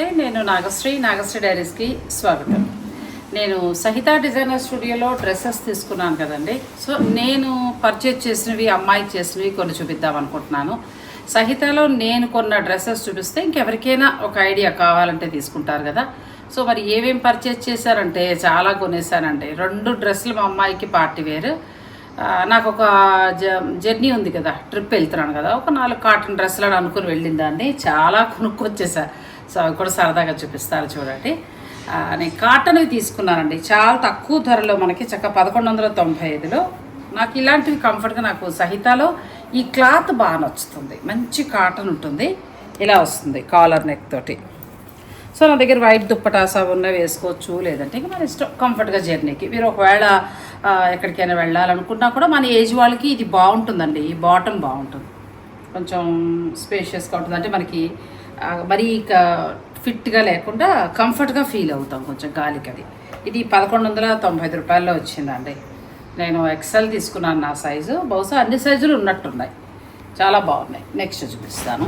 నమస్తే నేను నాగశ్రీ నాగశ్రీ డైరీస్కి స్వాగతం. నేను సహిత డిజైనర్ స్టూడియోలో డ్రెస్సెస్ తీసుకున్నాను కదండి. సో నేను పర్చేజ్ చేసినవి అమ్మాయికి చేసినవి కొన్ని చూపిద్దాం అనుకుంటున్నాను. సహితలో నేను కొన్న డ్రెస్సెస్ చూపిస్తే ఇంకెవరికైనా ఒక ఐడియా కావాలంటే తీసుకుంటారు కదా. సో మరి ఏమేం పర్చేజ్ చేశారంటే చాలా కొనేసానండి. రెండు డ్రెస్సులు మా అమ్మాయికి పార్టీ వేర్. నాకు ఒక జ జర్నీ ఉంది కదా ట్రిప్ వెళ్తున్నాను కదా ఒక నాలుగు కాటన్ డ్రెస్సులు అని అనుకుని వెళ్ళిందాన్ని చాలా కొనుక్కొచ్చేసా. సో అవి కూడా సరదాగా చూపిస్తారు చూడండి. నేను కాటన్వి తీసుకున్నానండి. చాలా తక్కువ ధరలో మనకి చక్క పదకొండు వందల తొంభై ఐదులో. నాకు ఇలాంటివి కంఫర్ట్గా నాకు సహితాలో ఈ క్లాత్ బాగా నచ్చుతుంది. మంచి కాటన్ ఉంటుంది. ఇలా వస్తుంది కాలర్ నెక్ తోటి. సో నా దగ్గర వైట్ దుప్పటాసా అవి ఉన్న వేసుకోవచ్చు లేదంటే ఇంకా మన ఇష్టం కంఫర్ట్గా జర్నీకి. మీరు ఒకవేళ ఎక్కడికైనా వెళ్ళాలనుకున్నా కూడా మన ఏజ్ వాళ్ళకి ఇది బాగుంటుందండి. ఈ బాటమ్ బాగుంటుంది. కొంచెం స్పేషియస్గా ఉంటుంది అంటే మనకి మరీ ఫిట్గా లేకుండా కంఫర్ట్గా ఫీల్ అవుతాం కొంచెం గాలికి అది ఇది పదకొండు వందల తొంభై ఐదు రూపాయల్లో వచ్చిందండి. నేను ఎక్సెల్ తీసుకున్నాను నా సైజు. బహుశా అన్ని సైజులు ఉన్నట్టున్నాయి. చాలా బాగున్నాయి. నెక్స్ట్ చూపిస్తాను.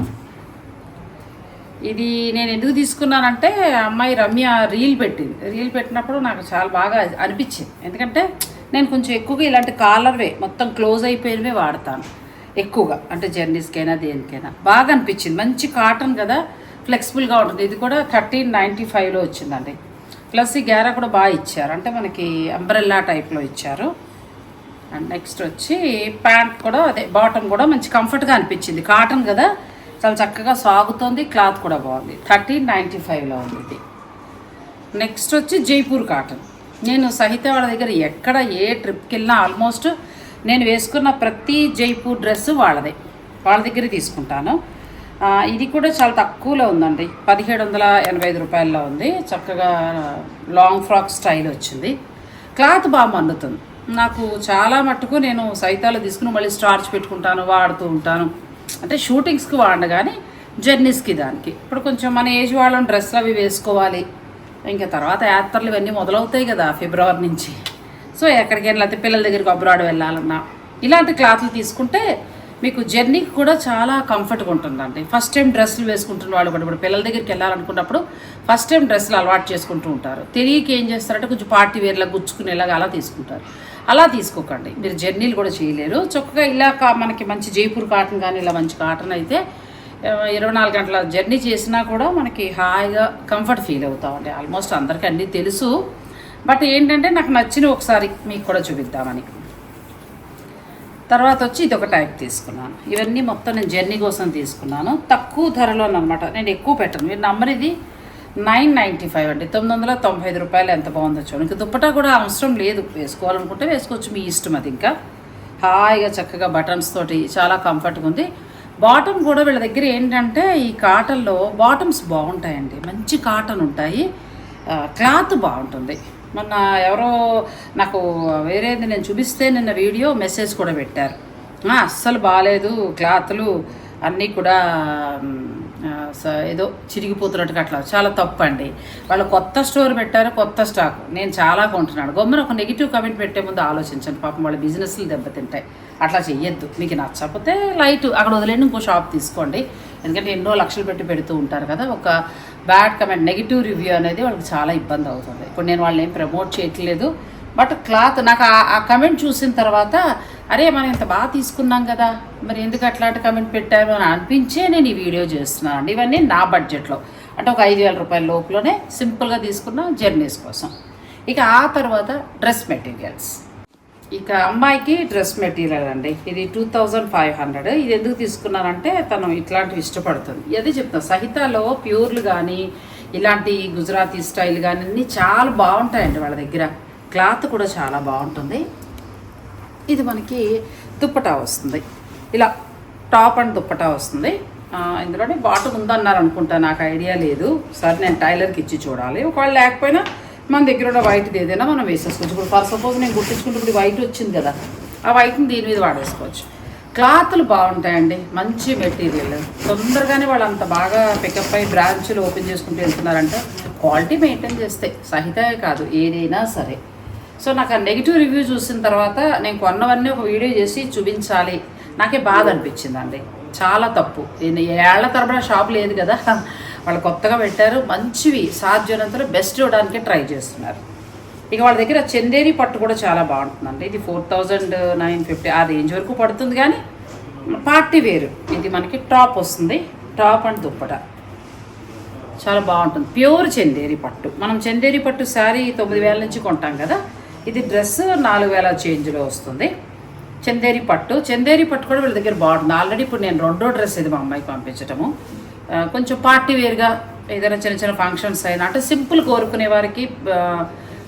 ఇది నేను ఎందుకు తీసుకున్నానంటే అమ్మాయి రమ్య రీల్ పెట్టింది. రీల్ పెట్టినప్పుడు నాకు చాలా బాగా అనిపించింది. ఎందుకంటే నేను కొంచెం ఎక్కువగా ఇలాంటి కాలర్వే మొత్తం క్లోజ్ అయిపోయినవే వాడతాను. ఎక్కువగా అంటే జర్నీస్కైనా దేనికైనా. బాగా అనిపించింది మంచి కాటన్ కదా ఫ్లెక్సిబుల్గా ఉంటుంది. ఇది కూడా థర్టీన్ నైంటీ ఫైవ్లో వచ్చిందండి. ప్లస్ ఈ గ్యారా కూడా బాగా ఇచ్చారు. అంటే మనకి అంబ్రెల్లా టైప్లో ఇచ్చారు. అండ్ నెక్స్ట్ వచ్చి ప్యాంట్ కూడా అదే బాటమ్ కూడా మంచి కంఫర్ట్గా అనిపించింది. కాటన్ కదా చాలా చక్కగా సాగుతోంది క్లాత్ కూడా బాగుంది. థర్టీన్ నైంటీ ఫైవ్లో ఉంది ఇది. నెక్స్ట్ వచ్చి జైపూర్ కాటన్. నేను సహిత వాళ్ళ దగ్గర ఎక్కడ ఏ ట్రిప్కి వెళ్ళినా ఆల్మోస్ట్ నేను వేసుకున్న ప్రతి జైపూర్ డ్రెస్ వాళ్ళదే. వాళ్ళ దగ్గర తీసుకుంటాను. ఇది కూడా చాలా తక్కువలో ఉందండి. పదిహేడు వందల ఎనభై ఐదు రూపాయల్లో ఉంది. చక్కగా లాంగ్ ఫ్రాక్ స్టైల్ వచ్చింది. క్లాత్ బాగా మన్నుతుంది నాకు చాలా మట్టుకు నేను సైతాలు తీసుకుని మళ్ళీ స్టార్చ్ పెట్టుకుంటాను వాడుతూ ఉంటాను. అంటే షూటింగ్స్కి వాడిన కానీ జర్నీస్కి దానికి. ఇప్పుడు కొంచెం మన ఏజ్ వాళ్ళని డ్రెస్లు అవి వేసుకోవాలి. ఇంకా తర్వాత యాత్రలు ఇవన్నీ మొదలవుతాయి కదా ఫిబ్రవరి నుంచి. సో ఎక్కడికైనా లేకపోతే పిల్లల దగ్గరికి అబ్రాడ్ వెళ్ళాలన్నా ఇలాంటి క్లాత్లు తీసుకుంటే మీకు జర్నీకి కూడా చాలా కంఫర్ట్గా ఉంటుందండి. ఫస్ట్ టైం డ్రెస్సులు వేసుకుంటున్న వాళ్ళు కూడా ఇప్పుడు పిల్లల దగ్గరికి వెళ్ళాలనుకున్నప్పుడు ఫస్ట్ టైం డ్రెస్సులు అలవాటు చేసుకుంటూ ఉంటారు. తెలియక ఏం చేస్తారంటే కొంచెం పార్టీ వేర్లా గుచ్చుకునేలాగా అలా తీసుకుంటారు. అలా తీసుకోకండి. మీరు జర్నీలు కూడా చేయలేరు. చక్కగా ఇలా మనకి మంచి జైపూర్ కాటన్ కానీ ఇలా మంచి కాటన్ అయితే ఇరవై నాలుగు గంటల జర్నీ చేసినా కూడా మనకి హాయిగా కంఫర్ట్ ఫీల్ అవుతామండి. ఆల్మోస్ట్ అందరికీ అన్నీ తెలుసు. బట్ ఏంటంటే నాకు నచ్చిన ఒకసారి మీకు కూడా చూపిద్దామని. తర్వాత వచ్చి ఇది ఒక టైప్ తీసుకున్నాను. ఇవన్నీ మొత్తం నేను జర్నీ కోసం తీసుకున్నాను. తక్కువ ధరలో అనమాట నేను ఎక్కువ పెట్టను. మీరు నంబర్ ఇది నైన్ నైంటీ ఫైవ్ అండి. తొమ్మిది వందల తొంభై ఐదు రూపాయలు ఎంత బాగుందో చూడండి. ఇంకా దుప్పటా కూడా అవసరం లేదు. వేసుకోవాలనుకుంటే వేసుకోవచ్చు. మీ ఇష్టం అది ఇంకా. హాయిగా చక్కగా బటన్స్ తోటి చాలా కంఫర్ట్గా ఉంది. బాటమ్ కూడా వీళ్ళ దగ్గర ఏంటంటే ఈ కాటన్లో బాటమ్స్ బాగుంటాయండి. మంచి కాటన్ ఉంటాయి. క్లాత్ బాగుంటుంది. మొన్న ఎవరో నాకు వేరేది నేను చూపిస్తే నిన్న వీడియో మెసేజ్ కూడా పెట్టారు. అస్సలు బాగాలేదు క్లాత్లు అన్నీ కూడా స- ఏదో చిరిగిపోతున్నట్టుగా అట్లా. చాలా తప్పు అండి వాళ్ళు కొత్త స్టోర్ పెట్టారు కొత్త స్టాక్. నేను చాలా కొంటున్నాను. గమ్మున ఒక నెగిటివ్ కమెంట్ పెట్టే ముందు ఆలోచించండి. పాపం వాళ్ళ బిజినెస్లు దెబ్బతింటాయి. అట్లా చెయ్యొద్దు. మీకు నచ్చకపోతే లైట్ అక్కడ వదిలేండి ఇంకో షాప్ తీసుకోండి. ఎందుకంటే ఎన్నో లక్షలు పెట్టి పెడుతూ ఉంటారు కదా ఒక బ్యాడ్ కమెంట్ నెగిటివ్ రివ్యూ అనేది వాళ్ళకి చాలా ఇబ్బంది అవుతుంది. ఇప్పుడు నేను వాళ్ళని ఏం ప్రమోట్ చేయట్లేదు బట్ క్లాత్ నాకు ఆ- ఆ కమెంట్ చూసిన తర్వాత అరే మనం ఇంత బాగా తీసుకున్నాం కదా మరి ఎందుకు అట్లాంటి కమెంట్ పెట్టారు అని అనిపించే నేను ఈ వీడియో చేస్తున్నాను అండి ఇవన్నీ నా బడ్జెట్లో. అంటే ఒక ఐదు వేల రూపాయల లోపులోనే సింపుల్గా తీసుకున్న జర్నీస్ కోసం. ఇక ఆ తర్వాత డ్రెస్ మెటీరియల్స్. ఇక అమ్మాయికి డ్రెస్ మెటీరియల్ అండి. ఇది టూ థౌజండ్ ఫైవ్ హండ్రెడ్. ఇది ఎందుకు తీసుకున్నానంటే తను ఇట్లాంటివి ఇష్టపడుతుంది. అదే చెప్తాను సహితాలో ప్యూర్లు కానీ ఇలాంటి గుజరాతీ స్టైల్ కానీ అన్నీ చాలా బాగుంటాయండి వాళ్ళ దగ్గర. క్లాత్ కూడా చాలా బాగుంటుంది. ఇది మనకి దుప్పటా వస్తుంది. ఇలా టాప్ అండ్ దుప్పటా వస్తుంది. ఇందులోనే బాటం ఉందన్నారు అనుకుంటా నాకు ఐడియా లేదు. సరే నేను టైలర్కి ఇచ్చి చూడాలి. ఒకవేళ లేకపోయినా మన దగ్గర ఉన్న వైట్ది ఏదైనా మనం వేసేసుకోవచ్చు. ఇప్పుడు ఫర్ సపోజ్ నేను గుర్తించుకుంటే ఇప్పుడు వైట్ వచ్చింది కదా ఆ వైట్ని దీని మీద వాడేసుకోవచ్చు. క్లాత్లు బాగుంటాయండి మంచి మెటీరియల్. తొందరగానే వాళ్ళు అంత బాగా పికప్ అయ్యి బ్రాంచ్లు ఓపెన్ చేసుకుంటూ వెళ్తున్నారంటే క్వాలిటీ మెయింటైన్ చేస్తే సహితమే కాదు ఏదైనా సరే. సో నాకు ఆ నెగిటివ్ రివ్యూ చూసిన తర్వాత నేను కొన్నవన్నీ ఒక వీడియో చేసి చూపించాలి. నాకే బాధ అనిపించిందండి. చాలా తప్పు. నేను ఏళ్ళ తరబడి షాప్ లేదు కదా. వాళ్ళు కొత్తగా పెట్టారు మంచివి సాధ్యమైనంతలో బెస్ట్ ఇవ్వడానికి ట్రై చేస్తున్నారు. ఇక వాళ్ళ దగ్గర చందేరి పట్టు కూడా చాలా బాగుంటుందండి. ఇది ఫోర్ థౌజండ్ నైన్ ఫిఫ్టీ ఆ రేంజ్ వరకు పడుతుంది కానీ పార్టీ వేరు. ఇది మనకి టాప్ వస్తుంది టాప్ అండ్ దుప్పట. చాలా బాగుంటుంది. ప్యూర్ చందేరి పట్టు. మనం చందేరి పట్టు శారీ తొమ్మిది వేల నుంచి కొంటాం కదా ఇది డ్రెస్ నాలుగు వేల చేంజ్లో వస్తుంది. చందేరి పట్టు. చందేరి పట్టు కూడా వీళ్ళ దగ్గర బాగుంటుంది. ఆల్రెడీ ఇప్పుడు నేను రెండో డ్రెస్ ఇది మా అమ్మాయికి పంపించటము. కొంచెం పార్టీ వేర్గా ఏదైనా చిన్న చిన్న ఫంక్షన్స్ అయినా అంటే సింపుల్ కోరుకునే వారికి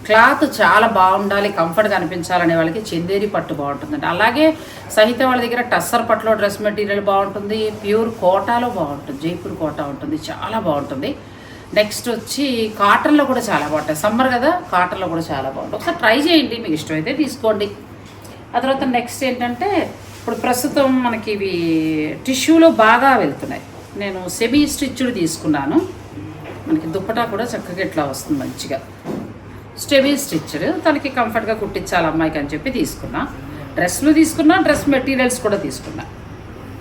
క్లాత్ చాలా బాగుండాలి కంఫర్ట్గా అనిపించాలనే వాళ్ళకి చందేరి పట్టు బాగుంటుందండి. అలాగే సహిత వాళ్ళ దగ్గర టస్సర్ పట్టులో డ్రెస్ మెటీరియల్ బాగుంటుంది ప్యూర్ కోటాలో బాగుంటుంది జైపూర్ కోటా ఉంటుంది చాలా బాగుంటుంది. నెక్స్ట్ వచ్చి కాటన్లో కూడా చాలా బాగుంటాయి. సమ్మర్ కదా కాటన్లో కూడా చాలా బాగుంటుంది ఒకసారి ట్రై చేయండి మీకు ఇష్టమైతే తీసుకోండి. ఆ తర్వాత నెక్స్ట్ ఏంటంటే ఇప్పుడు ప్రస్తుతం మనకి ఇవి టిష్యూలో బాగా వెళ్తున్నాయి. నేను సెమీ స్టిచ్డ్ తీసుకున్నాను. మనకి దుప్పటా కూడా చక్కగా ఇట్లా వస్తుంది మంచిగా. స్టెమీ స్టిచ్డ్ తనకి కంఫర్ట్గా కుట్టించాలి అమ్మాయికి అని చెప్పి తీసుకున్నా. డ్రెస్లు తీసుకున్నా డ్రెస్ మెటీరియల్స్ కూడా తీసుకున్నా.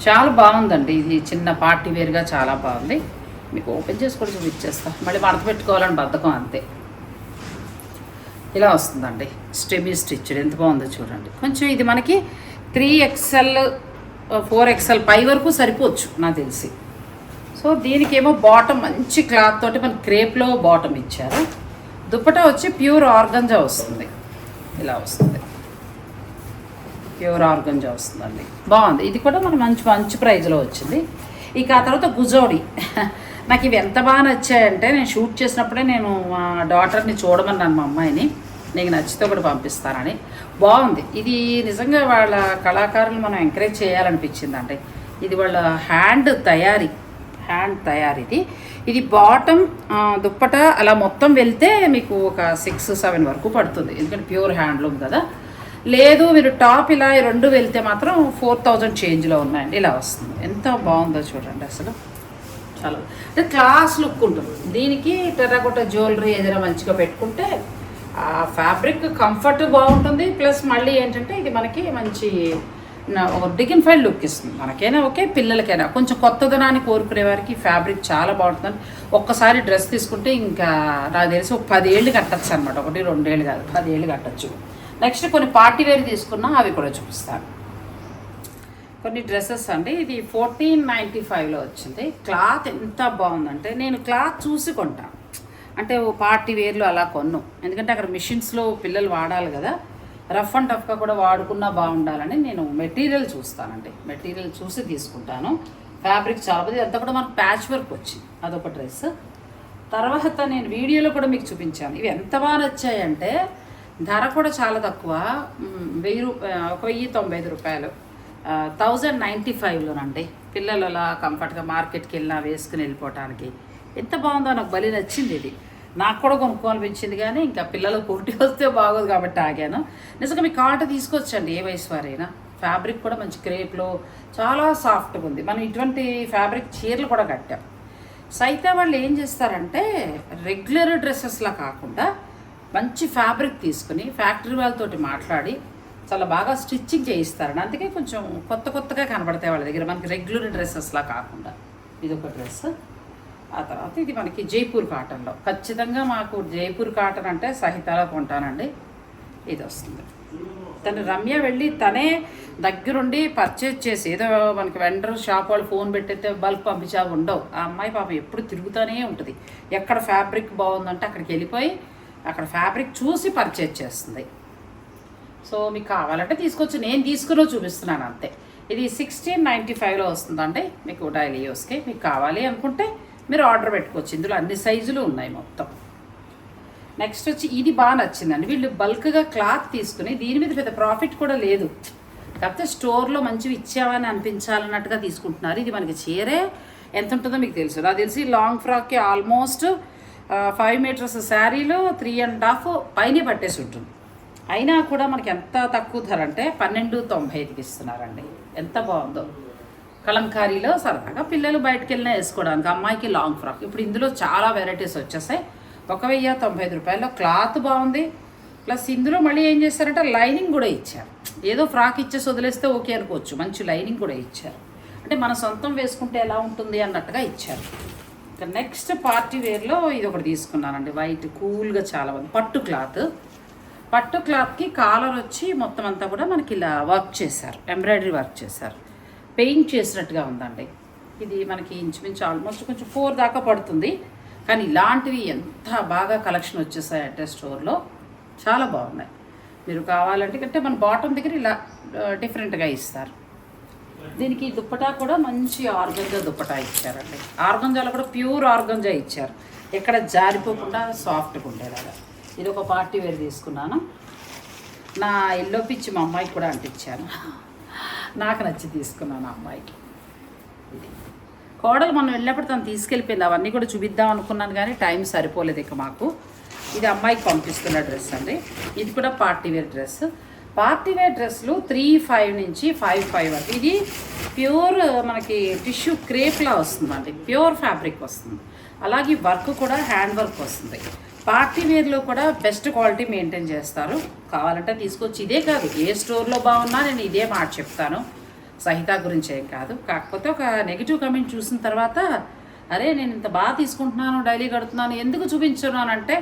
చాలా బాగుందండి. ఇది చిన్న పార్టీ వేర్గా చాలా బాగుంది. మీకు ఓపెన్ చేసి కూడా చూపించేస్తా. మళ్ళీ మడత పెట్టుకోవాలని బద్ధకం అంతే. ఇలా వస్తుందండి. స్టెమీ స్టిచ్డ్ ఎంత బాగుందో చూడండి. కొంచెం ఇది మనకి త్రీ ఎక్స్ఎల్ ఫోర్ ఎక్స్ఎల్ పై వరకు సరిపోవచ్చు నాకు తెలిసి. సో దీనికేమో బాటమ్ మంచి క్లాత్ తోటి మన క్రేప్లో బాటమ్ ఇచ్చారు. దుప్పట వచ్చి ప్యూర్ ఆర్గంజా వస్తుంది. ఇలా వస్తుంది. ప్యూర్ ఆర్గంజా వస్తుందండి. బాగుంది. ఇది కూడా మన మంచి మంచి ప్రైజ్లో వచ్చింది. ఇక ఆ తర్వాత గుజోడి. నాకు ఇవి ఎంత బాగా నచ్చాయంటే నేను షూట్ చేసినప్పుడే నేను మా డాటర్ని చూడమన్నాను మా అమ్మాయిని. నీకు నచ్చితే కూడా పంపిస్తానని. బాగుంది. ఇది నిజంగా వాళ్ళ కళాకారులు మనం ఎంకరేజ్ చేయాలనిపించిందంటే ఇది వాళ్ళ హ్యాండ్ తయారీ. హ్యాండ్ తయారీది. ఇది బాటమ్ దుప్పట అలా మొత్తం వెళ్తే మీకు ఒక సిక్స్ సెవెన్ వరకు పడుతుంది. ఎందుకంటే ప్యూర్ హ్యాండ్లూమ్ కదా. లేదు మీరు టాప్ ఇలా రెండు వెళ్తే మాత్రం ఫోర్ థౌజండ్ చేంజ్లో ఉన్నాయండి. ఇలా వస్తుంది. ఎంత బాగుందో చూడండి అసలు. చాలా. అంటే క్లాస్ లుక్ ఉంటుంది. దీనికి టెర్రకోట జ్యువెలరీ ఏదైనా మంచిగా పెట్టుకుంటే ఆ ఫ్యాబ్రిక్ కంఫర్ట్ బాగుంటుంది. ప్లస్ మళ్ళీ ఏంటంటే ఇది మనకి మంచి డిగ్నిఫైడ్ లుక్ ఇస్తుంది. మనకైనా ఓకే పిల్లలకైనా. కొంచెం కొత్తదనాన్ని కోరుకునే వారికి ఫ్యాబ్రిక్ చాలా బాగుంటుంది. ఒక్కసారి డ్రెస్ తీసుకుంటే ఇంకా నాకు తెలిసి ఒక పదేళ్ళు కట్టచ్చు అనమాట ఒకటి రెండేళ్ళు కాదు పదేళ్ళు కట్టచ్చు. నెక్స్ట్ కొన్ని పార్టీ వేర్ తీసుకున్నా అవి కూడా చూపిస్తాను. కొన్ని డ్రెస్సెస్ అండి. ఇది ఫోర్టీన్ నైంటీ ఫైవ్లో వచ్చింది. క్లాత్ ఎంత బాగుందంటే నేను క్లాత్ చూసి కొంటాను అంటే ఓ పార్టీ వేర్లు అలా కొన్నాం. ఎందుకంటే అక్కడ మిషన్స్లో పిల్లలు వాడాలి కదా. రఫ్ అండ్ టఫ్గా కూడా వాడుకున్నా బాగుండాలని నేను మెటీరియల్ చూస్తానండి. మెటీరియల్ చూసి తీసుకుంటాను. ఫ్యాబ్రిక్ చాలా బాగుంది అంతా కూడా మనకు ప్యాచ్ వర్క్ వచ్చింది. అదొక డ్రెస్. తర్వాత నేను వీడియోలో కూడా మీకు చూపించాను. ఇవి ఎంత బాగా నచ్చాయంటే ధర కూడా చాలా తక్కువ. వెయ్యి రూ ఒక వెయ్యి తొంభై ఐదు రూపాయలు. థౌజండ్ నైంటీ ఫైవ్లోనండి. పిల్లలు అలా కంఫర్ట్గా మార్కెట్కి వెళ్ళినా వేసుకుని వెళ్ళిపోవటానికి. ఎంత బాగుందో నాకు బలి నచ్చింది ఇది. నాకు కూడా కొనుక్కోవాలనిపించింది కానీ ఇంకా పిల్లలు పోటీ వస్తే బాగోదు కాబట్టి ఆగాను. నిజంగా మీ కాట తీసుకొచ్చండి ఏ వయసు వారైనా. ఫ్యాబ్రిక్ కూడా మంచి క్రేప్లో చాలా సాఫ్ట్గా ఉంది. మనం ఇటువంటి ఫ్యాబ్రిక్ చీరలు కూడా కట్టాం. సైతే వాళ్ళు ఏం చేస్తారంటే రెగ్యులర్ డ్రెస్సెస్లా కాకుండా మంచి ఫ్యాబ్రిక్ తీసుకుని ఫ్యాక్టరీ వాళ్ళతోటి మాట్లాడి చాలా బాగా స్టిచ్చింగ్ చేయిస్తారండి. అందుకే కొంచెం కొత్త కొత్తగా కనబడతాయి వాళ్ళ దగ్గర. మనకి రెగ్యులర్ డ్రెస్సెస్లా కాకుండా. ఇది ఒక డ్రెస్ ఆ తర్వాత ఇది మనకి జైపూర్ కాటన్లో. ఖచ్చితంగా మాకు జైపూర్ కాటన్ అంటే సహితాలో కొంటానండి. ఇది వస్తుంది. తను రమ్య వెళ్ళి తనే దగ్గరుండి పర్చేజ్ చేసి ఏదో మనకి వెండర్ షాప్ వాళ్ళు ఫోన్ పెట్టితే బల్క్ పంపించా ఉండవు. ఆ అమ్మాయి పాపం ఎప్పుడు తిరుగుతూనే ఉంటుంది. ఎక్కడ ఫ్యాబ్రిక్ బాగుందంటే అక్కడికి వెళ్ళిపోయి అక్కడ ఫ్యాబ్రిక్ చూసి పర్చేజ్ చేస్తుంది. సో మీకు కావాలంటే తీసుకొచ్చి నేను తీసుకుని చూపిస్తున్నాను అంతే. ఇది సిక్స్టీన్ నైంటీ ఫైవ్లో వస్తుందండి. మీకు డైలీ యూస్కి. మీకు కావాలి అనుకుంటే మీరు ఆర్డర్ పెట్టుకోవచ్చు. ఇందులో అన్ని సైజులు ఉన్నాయి మొత్తం. నెక్స్ట్ వచ్చి ఇది బాగా నచ్చిందండి. వీళ్ళు బల్క్గా క్లాత్ తీసుకుని దీని మీద పెద్ద ప్రాఫిట్ కూడా లేదు. కాకపోతే స్టోర్లో మంచివి ఇచ్చామని అనిపించాలన్నట్టుగా తీసుకుంటున్నారు. ఇది మనకి చీరే. ఎంత ఉంటుందో మీకు తెలుసు. నాకు తెలిసి లాంగ్ ఫ్రాక్కి ఆల్మోస్ట్ ఫైవ్ మీటర్స్ శారీలో త్రీ అండ్ హాఫ్ పైన పట్టేసి ఉంటుంది. అయినా కూడా మనకి ఎంత తక్కువ ధర అంటే పన్నెండు తొంభై ఐదుకి ఇస్తున్నారండి. ఎంత బాగుందో. కలంకారీలో సరదాగా పిల్లలు బయటకు వెళ్ళినా వేసుకోవడానికి అమ్మాయికి లాంగ్ ఫ్రాక్. ఇప్పుడు ఇందులో చాలా వెరైటీస్ వచ్చేసాయి. ఒక వెయ్యి తొంభై ఐదు రూపాయల్లో క్లాత్ బాగుంది. ప్లస్ ఇందులో మళ్ళీ ఏం చేస్తారంటే లైనింగ్ కూడా ఇచ్చారు. ఏదో ఫ్రాక్ ఇచ్చేసి వదిలేస్తే ఓకే అనుకోవచ్చు. మంచి లైనింగ్ కూడా ఇచ్చారు. అంటే మన సొంతం వేసుకుంటే ఎలా ఉంటుంది అన్నట్టుగా ఇచ్చారు. ఇక నెక్స్ట్ పార్టీ వేర్లో ఇది ఒకటి తీసుకున్నానండి. వైట్ కూల్గా చాలా బాగుంది. పట్టు క్లాత్. పట్టు క్లాత్కి కాలర్ వచ్చి మొత్తం అంతా కూడా మనకి ఇలా వర్క్ చేశారు. ఎంబ్రాయిడరీ వర్క్ చేశారు. పెయింట్ చేసినట్టుగా ఉందండి. ఇది మనకి ఇంచుమించు ఆల్మోస్ట్ కొంచెం ఫోర్ దాకా పడుతుంది. కానీ ఇలాంటివి ఎంత బాగా కలెక్షన్ వచ్చేసాయి అంటే స్టోర్లో చాలా బాగున్నాయి. మీరు కావాలంటే అంటే మన బాటమ్ దగ్గర ఇలా డిఫరెంట్గా ఇస్తారు. దీనికి దుప్పటా కూడా మంచి ఆర్గంజా దుప్పటా ఇచ్చారండి. ఆర్గంజాలో కూడా ప్యూర్ ఆర్గంజా ఇచ్చారు. ఎక్కడ జారిపోకుండా సాఫ్ట్గా ఉండేలాగా. ఇది ఒక పార్టీ వేర్ తీసుకున్నాను. నా ఎల్లో పిచ్చి మా అమ్మాయికి కూడా అంటించాను. నాకు నచ్చి తీసుకున్నాను అమ్మాయికి. ఇది. కోడలు మనం వెళ్ళినప్పుడు తను తీసుకెళ్ళిపోయింది. అవన్నీ కూడా చూపిద్దాం అనుకున్నాను కానీ టైం సరిపోలేదు ఇక మాకు. ఇది అమ్మాయికి పంపిస్తున్న డ్రెస్ అండి. ఇది కూడా party wear dress. Party wear డ్రెస్లు త్రీ ఫైవ్ నుంచి ఫైవ్ ఫైవ్ వరకు. ఇది ప్యూర్ మనకి టిష్యూ క్రేప్లా వస్తుందండి. ప్యూర్ ఫ్యాబ్రిక్ వస్తుంది. అలాగే వర్క్ కూడా హ్యాండ్ వర్క్ వస్తుంది. పార్టీ వేర్లో కూడా బెస్ట్ క్వాలిటీ మెయింటైన్ చేస్తారు. కావాలంటే తీసుకొచ్చి ఇదే కాదు ఏ స్టోర్లో బాగున్నా నేను ఇదే మాట చెప్తాను. సహిత గురించి ఏం కాదు. కాకపోతే ఒక నెగిటివ్ కమెంట్ చూసిన తర్వాత అరే నేను ఇంత బాగా తీసుకుంటున్నాను డైలీ కడుతున్నాను ఎందుకు చూపించున్నానంటే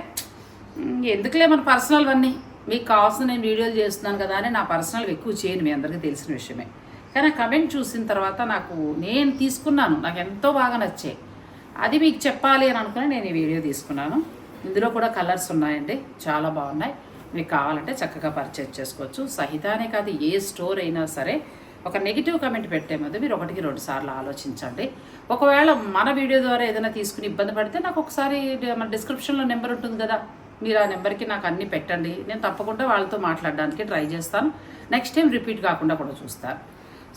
ఎందుకులే మన పర్సనల్ అన్నీ మీకు కావాల్సిన నేను వీడియోలు చేస్తున్నాను కదా అని నా పర్సనల్ ఎక్కువ చేయను మీ అందరికీ తెలిసిన విషయమే. కానీ ఆ కమెంట్ చూసిన తర్వాత నాకు నేను తీసుకున్నాను నాకు ఎంతో బాగా నచ్చాయి. అది మీకు చెప్పాలి అని అనుకుని నేను ఈ వీడియో తీసుకున్నాను. ఇందులో కూడా కలర్స్ ఉన్నాయండి. చాలా బాగున్నాయి. మీకు కావాలంటే చక్కగా పర్చేజ్ చేసుకోవచ్చు. సహితానే కాదు ఏ స్టోర్ అయినా సరే ఒక నెగిటివ్ కమెంట్ పెట్టే ముందు మీరు ఒకటికి రెండు సార్లు ఆలోచించండి. ఒకవేళ మన వీడియో ద్వారా ఏదైనా తీసుకుని ఇబ్బంది పడితే నాకు ఒకసారి మన డిస్క్రిప్షన్లో నెంబర్ ఉంటుంది కదా. మీరు ఆ నెంబర్కి నాకు అన్నీ పెట్టండి. నేను తప్పకుండా వాళ్ళతో మాట్లాడడానికి ట్రై చేస్తాను. నెక్స్ట్ టైం రిపీట్ కాకుండా కూడా చూస్తాను.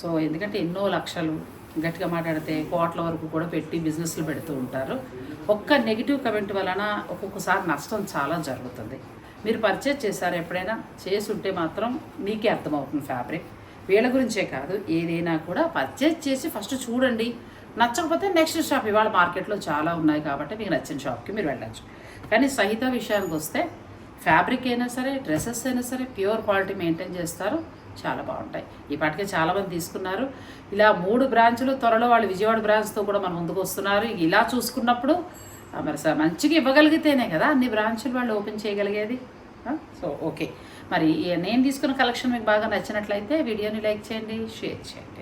సో ఎందుకంటే ఎన్నో లక్షలు గట్టిగా మాట్లాడితే కోట్ల వరకు కూడా పెట్టి బిజినెస్లు పెడుతూ ఉంటారు. ఒక్క నెగిటివ్ కమెంట్ వలన ఒక్కొక్కసారి నష్టం చాలా జరుగుతుంది. మీరు పర్చేజ్ చేశారు ఎప్పుడైనా? చేసి ఉంటే మాత్రం మీకే అర్థమవుతుంది ఫ్యాబ్రిక్ వీళ్ళ గురించే కాదు ఏదైనా కూడా పర్చేజ్ చేసి ఫస్ట్ చూడండి. నచ్చకపోతే నెక్స్ట్ షాప్ ఇవాళ మార్కెట్లో చాలా ఉన్నాయి కాబట్టి మీకు నచ్చిన షాప్కి మీరు వెళ్ళచ్చు. కానీ సహిత విషయానికి వస్తే ఫ్యాబ్రిక్ అయినా సరే డ్రెస్సెస్ అయినా సరే ప్యూర్ క్వాలిటీ మెయింటైన్ చేస్తారు. చాలా బాగుంటాయి. ఈ పాటికే చాలామంది తీసుకున్నారు. ఇలా మూడు బ్రాంచులు త్వరలో వాళ్ళు విజయవాడ బ్రాంచ్తో కూడా మన ముందుకు వస్తున్నారు. ఇలా చూసుకున్నప్పుడు మరి స- మంచిగా ఇవ్వగలిగితేనే కదా అన్ని బ్రాంచులు వాళ్ళు ఓపెన్ చేయగలిగేది. So okay. మరి నేను తీసుకున్న కలెక్షన్ మీకు బాగా నచ్చినట్లయితే వీడియోని లైక్ చేయండి షేర్ చేయండి.